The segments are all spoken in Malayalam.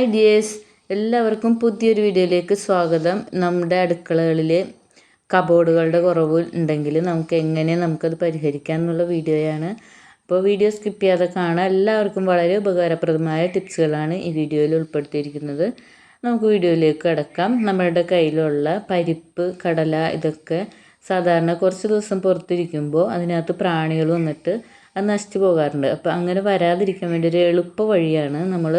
ഹായ് ഡിയേഴ്സ് എല്ലാവർക്കും പുതിയൊരു വീഡിയോയിലേക്ക് സ്വാഗതം. നമ്മുടെ അടുക്കളകളിൽ കബോർഡുകളുടെ കുറവ് ഉണ്ടെങ്കിൽ നമുക്ക് എങ്ങനെ നമുക്കത് പരിഹരിക്കാം എന്നുള്ള വീഡിയോയാണ്. അപ്പോൾ വീഡിയോ സ്കിപ്പ് ചെയ്യാതെ കാണാൻ എല്ലാവർക്കും വളരെ ഉപകാരപ്രദമായ ടിപ്സുകളാണ് ഈ വീഡിയോയിൽ ഉൾപ്പെടുത്തിയിരിക്കുന്നത്. നമുക്ക് വീഡിയോയിലേക്ക് കിടക്കാം. നമ്മളുടെ കയ്യിലുള്ള പരിപ്പ് കടല ഇതൊക്കെ സാധാരണ കുറച്ച് ദിവസം പുറത്തിരിക്കുമ്പോൾ അതിനകത്ത് പ്രാണികൾ വന്നിട്ട് അത് നശിച്ചു പോകാറുണ്ട്. അപ്പോൾ അങ്ങനെ വരാതിരിക്കാൻ വേണ്ടി ഒരു എളുപ്പ വഴിയാണ് നമ്മൾ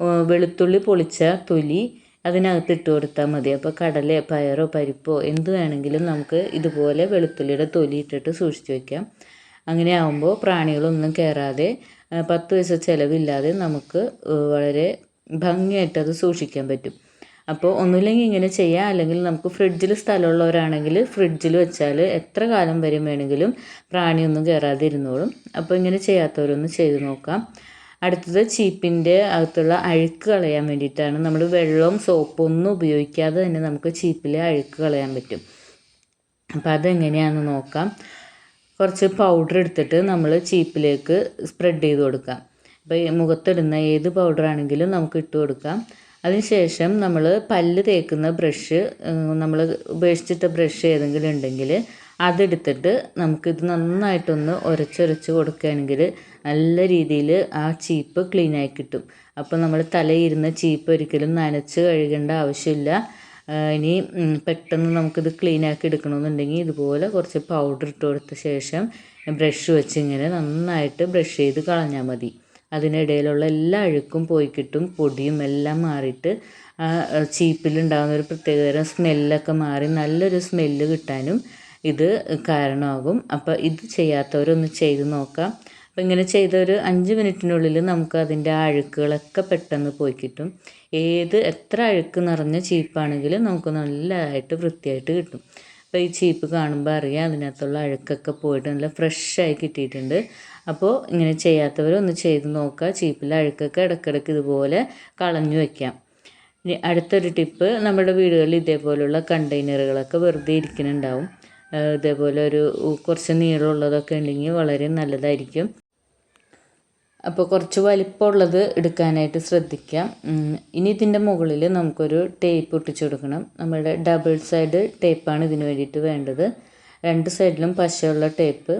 വെളുത്തുള്ളി പൊളിച്ച തൊലി അതിനകത്ത് ഇട്ട് കൊടുത്താൽ മതി. അപ്പോൾ കടലയോ പയറോ പരിപ്പോ എന്ത് വേണമെങ്കിലും നമുക്ക് ഇതുപോലെ വെളുത്തുള്ളിയുടെ തൊലി ഇട്ടിട്ട് സൂക്ഷിച്ച് വയ്ക്കാം അങ്ങനെ ആകുമ്പോൾ പ്രാണികളൊന്നും കയറാതെ പത്ത് പൈസ ചിലവില്ലാതെ നമുക്ക് വളരെ ഭംഗിയായിട്ട് അത് സൂക്ഷിക്കാൻ പറ്റും. അപ്പോൾ ഒന്നുമില്ലെങ്കിൽ ഇങ്ങനെ ചെയ്യാം. അല്ലെങ്കിൽ നമുക്ക് ഫ്രിഡ്ജിൽ സ്ഥലമുള്ളവരാണെങ്കിൽ ഫ്രിഡ്ജിൽ വെച്ചാൽ എത്ര കാലം വരെ വേണമെങ്കിലും പ്രാണിയൊന്നും കയറാതെ ഇരുന്നോളും. അപ്പോൾ ഇങ്ങനെ ചെയ്യാത്തവരൊന്ന് ചെയ്ത് നോക്കാം. അടുത്തത് ചീപ്പിന്റെ അകത്തുള്ള അഴുക്ക് കളയാൻ വേണ്ടിയിട്ടാണ്. നമ്മൾ വെള്ളവും സോപ്പും ഒന്നും ഉപയോഗിക്കാതെ തന്നെ നമുക്ക് ചീപ്പിലെ അഴുക്ക് കളയാൻ പറ്റും. അപ്പോൾ അതെങ്ങനെയാണെന്ന് നോക്കാം. കുറച്ച് പൗഡർ എടുത്തിട്ട് നമ്മൾ ചീപ്പിലേക്ക് സ്പ്രെഡ് ചെയ്ത് കൊടുക്കാം. അപ്പോൾ മുഖത്തിടുന്ന ഏത് പൗഡർ ആണെങ്കിലും നമുക്ക് ഇട്ട് കൊടുക്കാം. അതിനുശേഷം നമ്മൾ പല്ല് തേക്കുന്ന ബ്രഷ് നമ്മൾ ഉപേക്ഷിച്ചിട്ട ബ്രഷ് ഏതെങ്കിലും ഉണ്ടെങ്കിൽ അതെടുത്തിട്ട് നമുക്കിത് നന്നായിട്ടൊന്ന് ഉരച്ചൊരച്ച് കൊടുക്കുകയാണെങ്കിൽ നല്ല രീതിയിൽ ആ ചീപ്പ് ക്ലീനായി കിട്ടും. അപ്പോൾ നമ്മൾ തലയിരുന്ന ചീപ്പ് ഒരിക്കലും നനച്ച് കഴുകേണ്ട ആവശ്യമില്ല. ഇനി പെട്ടെന്ന് നമുക്കിത് ക്ലീനാക്കി എടുക്കണമെന്നുണ്ടെങ്കിൽ ഇതുപോലെ കുറച്ച് പൗഡർ ഇട്ട് കൊടുത്ത ശേഷം ബ്രഷ് വെച്ച് ഇങ്ങനെ നന്നായിട്ട് ബ്രഷ് ചെയ്ത് കളഞ്ഞാൽ മതി. അതിനിടയിലുള്ള എല്ലാ അഴുക്കും പോയി കിട്ടും പൊടിയും എല്ലാം മാറിയിട്ട്. ആ ചീപ്പിലുണ്ടാകുന്ന ഒരു പ്രത്യേകതരം സ്മെല്ലൊക്കെ മാറി നല്ലൊരു സ്മെല്ല് കിട്ടാനും ഇത് കാരണമാകും. അപ്പോൾ ഇത് ചെയ്യാത്തവരൊന്ന് ചെയ്ത് നോക്കാം. അപ്പോൾ ഇങ്ങനെ ചെയ്ത ഒരു അഞ്ച് മിനിറ്റിനുള്ളിൽ നമുക്ക് അതിന്റെ അഴുക്കുകളൊക്കെ പെട്ടെന്ന് പോയി കിട്ടും. ഏത് എത്ര അഴുക്ക് നിറഞ്ഞ ചീപ്പാണെങ്കിലും നമുക്ക് നല്ലതായിട്ട് വൃത്തിയായിട്ട് കിട്ടും. അപ്പോൾ ഈ ചീപ്പ് കാണുമ്പോൾ അറിയാം അതിനകത്തുള്ള അഴുക്കൊക്കെ പോയിട്ട് നല്ല ഫ്രഷായി കിട്ടിയിട്ടുണ്ട്. അപ്പോൾ ഇങ്ങനെ ചെയ്യാത്തവരൊന്ന് ചെയ്ത് നോക്കുക. ചീപ്പിലെ അഴുക്കൊക്കെ ഇടയ്ക്കിടയ്ക്ക് ഇതുപോലെ കളഞ്ഞു വയ്ക്കാം അടുത്തൊരു ടിപ്പ് നമ്മുടെ വീടുകളിൽ ഇതേപോലുള്ള കണ്ടെയ്നറുകളൊക്കെ വെറുതെ ഇരിക്കുന്നുണ്ടാവും. ഇതേപോലെ ഒരു കുറച്ച് നീളമുള്ളതൊക്കെ ഉണ്ടെങ്കിൽ വളരെ നല്ലതായിരിക്കും. അപ്പോൾ കുറച്ച് വലിപ്പമുള്ളത് എടുക്കാനായിട്ട് ശ്രദ്ധിക്കാം. ഇനി ഇതിന്റെ മുകളിൽ നമുക്കൊരു ടേപ്പ് ഒട്ടിച്ചു കൊടുക്കണം. നമ്മുടെ ഡബിൾ സൈഡ് ടേപ്പാണ് ഇതിന് വേണ്ടിയിട്ട് വേണ്ടത്. രണ്ട് സൈഡിലും പശയുള്ള ടേപ്പ്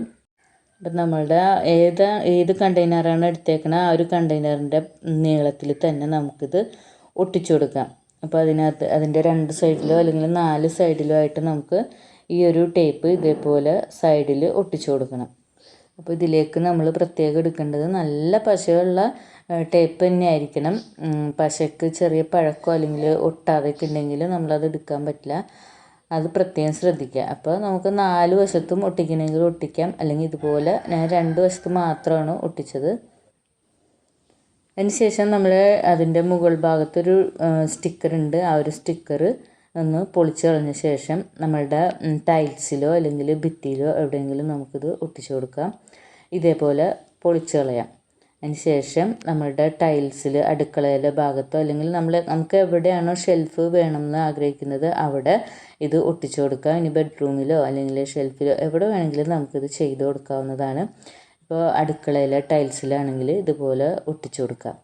അപ്പം നമ്മളുടെ ഏത് ഏത് കണ്ടെയ്നറാണ് എടുത്തേക്കണത് ആ ഒരു കണ്ടെയ്നറിന്റെ നീളത്തിൽ തന്നെ നമുക്കിത് ഒട്ടിച്ചു കൊടുക്കാം. അപ്പോൾ അതിനകത്ത് അതിന്റെ രണ്ട് സൈഡിലോ അല്ലെങ്കിൽ നാല് സൈഡിലോ ആയിട്ട് നമുക്ക് ഈ ഒരു ടേപ്പ് ഇതേപോലെ സൈഡിൽ ഒട്ടിച്ചു കൊടുക്കണം. അപ്പോൾ ഇതിലേക്ക് നമ്മൾ പ്രത്യേകം എടുക്കേണ്ടത് നല്ല പശയുള്ള ടേപ്പ് തന്നെ ആയിരിക്കണം പശയ്ക്ക് ചെറിയ പഴക്കോ അല്ലെങ്കിൽ ഒട്ടാതൊക്കെ ഉണ്ടെങ്കിൽ നമ്മളത് എടുക്കാൻ പറ്റില്ല. അത് പ്രത്യേകം ശ്രദ്ധിക്കുക. അപ്പോൾ നമുക്ക് നാല് വശത്തും ഒട്ടിക്കണമെങ്കിൽ ഒട്ടിക്കാം. അല്ലെങ്കിൽ ഇതുപോലെ ഞാൻ രണ്ട് വശത്ത് മാത്രമാണ് ഒട്ടിച്ചത്. അതിനുശേഷം നമ്മൾ അതിന്റെ മുകൾ ഭാഗത്തൊരു സ്റ്റിക്കർ ഉണ്ട്. ആ ഒരു സ്റ്റിക്കർ ഒന്ന് പൊളിച്ച് കളഞ്ഞ ശേഷം നമ്മളുടെ ടൈൽസിലോ അല്ലെങ്കിൽ ഭിത്തിയിലോ എവിടെയെങ്കിലും നമുക്കിത് ഒട്ടിച്ചു കൊടുക്കാം. ഇതേപോലെ പൊളിച്ച് കളയാം അതിന് ശേഷം നമ്മളുടെ ടൈൽസിൽ അടുക്കളയിലെ ഭാഗത്തോ അല്ലെങ്കിൽ നമ്മൾ നമുക്ക് എവിടെയാണോ ഷെൽഫ് വേണമെന്ന് ആഗ്രഹിക്കുന്നത് അവിടെ ഇത് ഒട്ടിച്ചു കൊടുക്കാം. ഇനി ബെഡ്റൂമിലോ അല്ലെങ്കിൽ ഷെൽഫിലോ എവിടെ വേണമെങ്കിലും നമുക്കിത് ചെയ്ത് കൊടുക്കാവുന്നതാണ്. ഇപ്പോൾ അടുക്കളയിലെ ടൈൽസിലാണെങ്കിൽ ഇതുപോലെ ഒട്ടിച്ചു കൊടുക്കാം.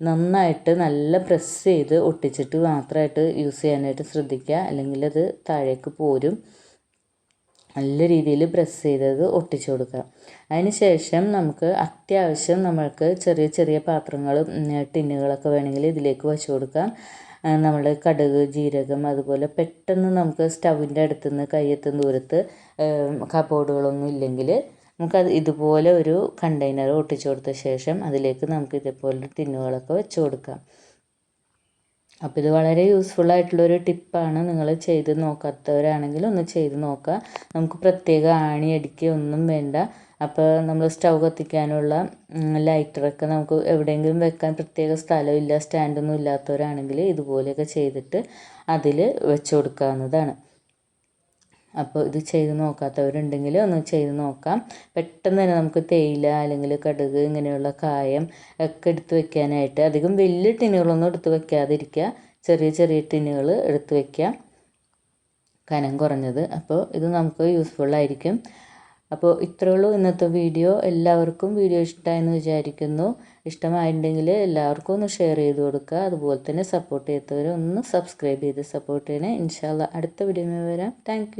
നന്നായിട്ട് നല്ല പ്രസ് ചെയ്ത് ഒട്ടിച്ചിട്ട് മാത്രമായിട്ട് യൂസ് ചെയ്യാനായിട്ട് ശ്രദ്ധിക്കുക. അല്ലെങ്കിൽ അത് താഴേക്ക് പോരും. നല്ല രീതിയിൽ പ്രസ് ചെയ്തത് ഒട്ടിച്ചു കൊടുക്കുക. അതിന് ശേഷം നമുക്ക് അത്യാവശ്യം നമ്മൾക്ക് ചെറിയ ചെറിയ പാത്രങ്ങളും ടിന്നുകളൊക്കെ വേണമെങ്കിൽ ഇതിലേക്ക് വെച്ച് കൊടുക്കാം. നമ്മൾ കടുക് ജീരകം അതുപോലെ പെട്ടെന്ന് നമുക്ക് സ്റ്റൗവിന്റെ അടുത്തുനിന്ന് കയ്യെത്തുന്ന ദൂരത്ത് കബോർഡുകളൊന്നും ഇല്ലെങ്കിൽ നമുക്കത് ഇതുപോലെ ഒരു കണ്ടെയ്നർ ഒട്ടിച്ചു കൊടുത്ത ശേഷം അതിലേക്ക് നമുക്ക് ഇതേപോലെ ടിന്നുകളൊക്കെ വെച്ച് കൊടുക്കാം. അപ്പോൾ ഇത് വളരെ യൂസ്ഫുൾ ആയിട്ടുള്ളൊരു ടിപ്പാണ്. നിങ്ങൾ ചെയ്ത് നോക്കാത്തവരാണെങ്കിൽ ഒന്ന് ചെയ്ത് നോക്കുക. നമുക്ക് പ്രത്യേക ആണി അടിക്കുക ഒന്നും വേണ്ട. അപ്പോൾ നമ്മൾ സ്റ്റൗ കത്തിക്കാനുള്ള ലൈറ്ററൊക്കെ നമുക്ക് എവിടെയെങ്കിലും വെക്കാൻ പ്രത്യേക സ്ഥലമില്ല സ്റ്റാൻഡൊന്നും ഇല്ലാത്തവരാണെങ്കിൽ ഇതുപോലെയൊക്കെ ചെയ്തിട്ട് അതിൽ വെച്ച് കൊടുക്കാവുന്നതാണ്. അപ്പോൾ ഇത് ചെയ്ത് നോക്കാത്തവരുണ്ടെങ്കിൽ ഒന്ന് ചെയ്ത് നോക്കാം. പെട്ടെന്ന് തന്നെ നമുക്ക് തേയില അല്ലെങ്കിൽ കടുക് ഇങ്ങനെയുള്ള കായം ഒക്കെ എടുത്ത് വെക്കാനായിട്ട് അധികം വലിയ ടിന്നുകളൊന്നും എടുത്ത് വെക്കാതിരിക്കുക ചെറിയ ചെറിയ ടിന്നുകൾ എടുത്ത് വെക്കുക കനം കുറഞ്ഞത്. അപ്പോൾ ഇത് നമുക്ക് യൂസ്ഫുൾ ആയിരിക്കും. അപ്പോൾ ഇത്രയേ ഉള്ളൂ ഇന്നത്തെ വീഡിയോ. എല്ലാവർക്കും വീഡിയോ ഇഷ്ടമായെന്ന് വിചാരിക്കുന്നു. ഇഷ്ടമായിട്ടുണ്ടെങ്കിൽ എല്ലാവർക്കും ഒന്ന് ഷെയർ ചെയ്ത് കൊടുക്കുക. അതുപോലെ തന്നെ സപ്പോർട്ട് ചെയ്തവരെ ഒന്ന് സബ്സ്ക്രൈബ് ചെയ്ത് സപ്പോർട്ട് ചെയ്യണേ. ഇൻഷാല്ല അടുത്ത വീഡിയോ വരാം. താങ്ക്